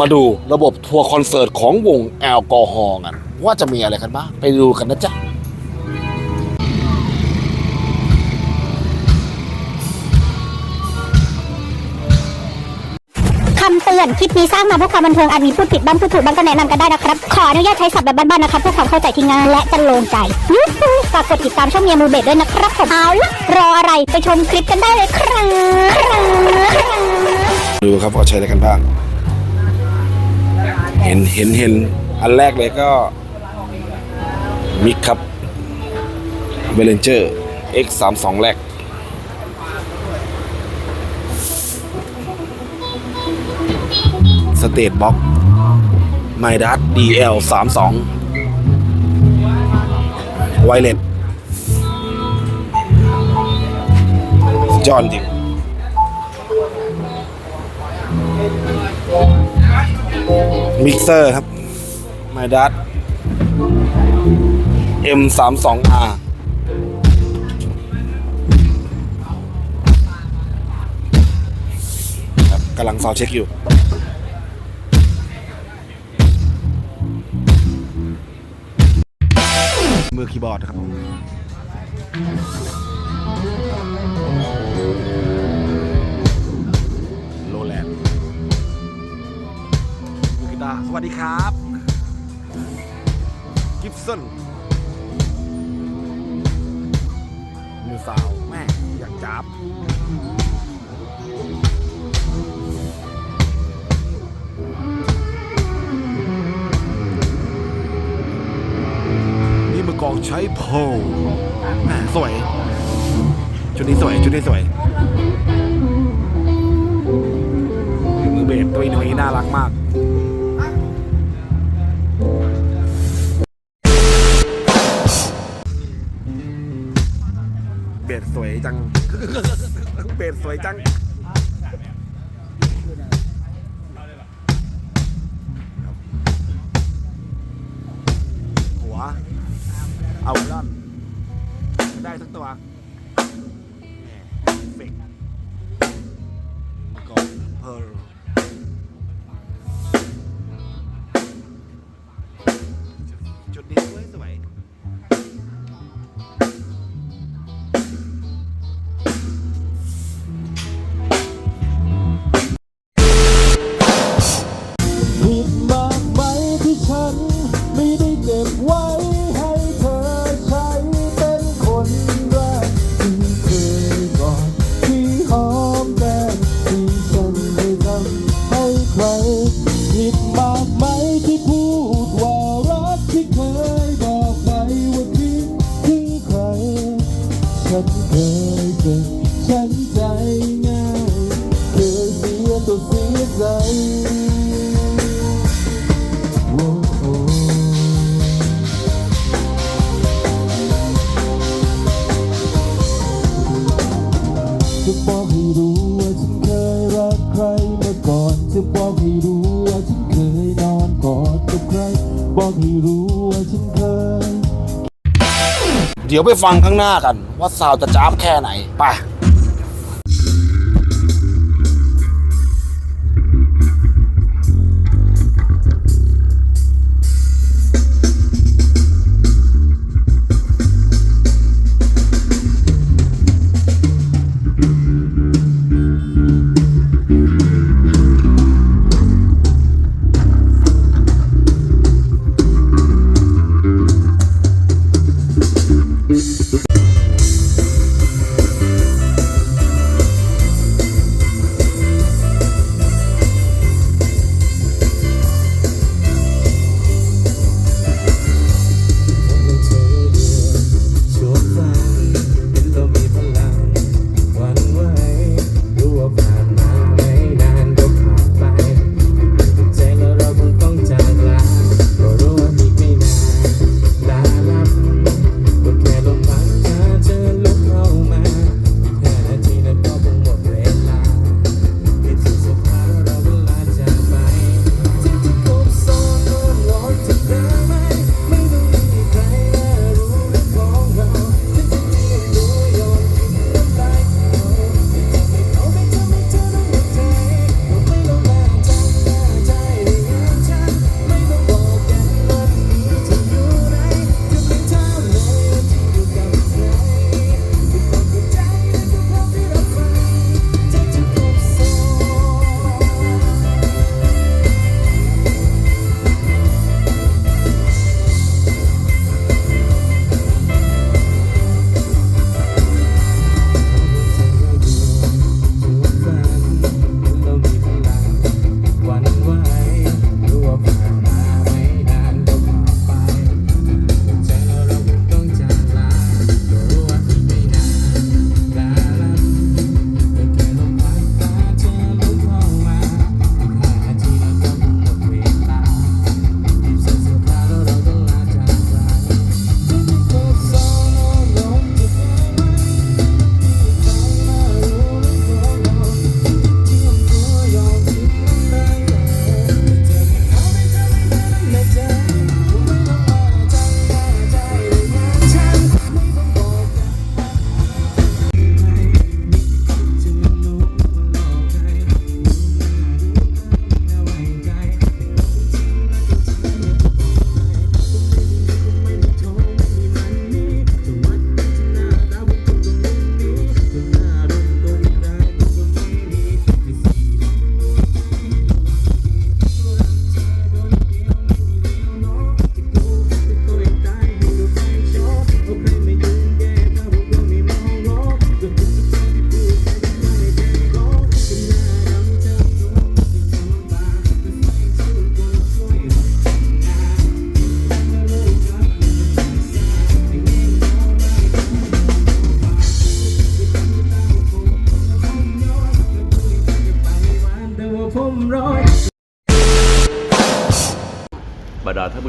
มาดูระบบทัวร์คอนเสิร์ตของวงแอลกอฮอล์กันว่าจะมีอะไรกันบ้างไปดูกันนะจ๊ะคำเตือนคลิปนี้สร้างมาเพื่อความบันเทิงอาจมีพูดผิดบ้างพูดถูกบ้างก็แนะนำกันได้นะครับ ขออนุญาตใช้ศัพท์แบบบ้านๆนะครับเพื่อความเข้าใจที่ง่ายและจะลงใจยูฮูฝากกดติดตามช่องเมียมูเบดด้วยนะครับผมเอาละรออะไรไปชมคลิปกันได้เลยครับครับดูครับว่าใช้อะไรกันบ้างเห็ นเห็นเห็นอันแรกเลยก็มิกครับเบลเลนเจอร์ X 3 2แรกสเตทบ็อกไมดัส DL 3 2ไวเลสจอนจริ มิกเซอร์ครับไมดัส M 3 2 R ครับกำลังซาวเช็คอยู่มือคีย์บอร์ดครับ กีตาร์สวัสดีครับ กิฟสันมือสาวแม่อยากจับนี่มือกลองใช้โพลแม่สวย ชุดนี้สวย ชุดนี้สวยมือเบสตัวนี้น่ารักมาก สวยจัง เบสสวยจังหัวเอาล่อนได้ทั้งตัว บอกให้รู้ว่าฉันเคย เดี๋ยวไปฟังข้างหน้ากัน ว่าซาวจะจ้าบแค่ไหน ไป